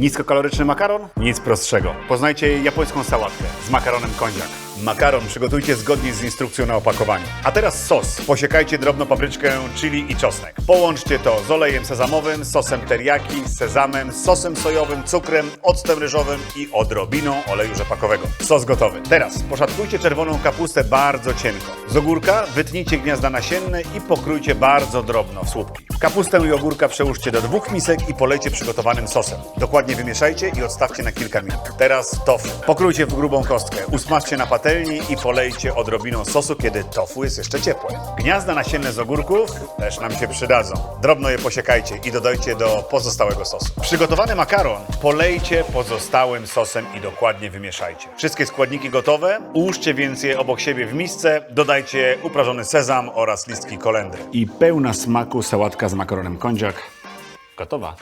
Niskokaloryczny makaron? Nic prostszego. Poznajcie japońską sałatkę z makaronem kondziak. Makaron przygotujcie zgodnie z instrukcją na opakowaniu. A teraz sos. Posiekajcie drobno papryczkę, chili i czosnek. Połączcie to z olejem sezamowym, sosem teriyaki, sezamem, sosem sojowym, cukrem, octem ryżowym i odrobiną oleju rzepakowego. Sos gotowy. Teraz poszatkujcie czerwoną kapustę bardzo cienko. Z ogórka wytnijcie gniazda nasienne i pokrójcie bardzo drobno w słupki. Kapustę i ogórka przełóżcie do dwóch misek i polejcie przygotowanym sosem. Dokładnie wymieszajcie i odstawcie na kilka minut. Teraz tofu. Pokrójcie w grubą kostkę, usmażcie na patelni i polejcie odrobiną sosu, kiedy tofu jest jeszcze ciepłe. Gniazda nasienne z ogórków też nam się przydadzą. Drobno je posiekajcie i dodajcie do pozostałego sosu. Przygotowany makaron polejcie pozostałym sosem i dokładnie wymieszajcie. Wszystkie składniki gotowe, ułóżcie więc je obok siebie w misce, dodajcie uprażony sezam oraz listki kolendry. I pełna smaku sałatka z makaronem kondziak gotowa.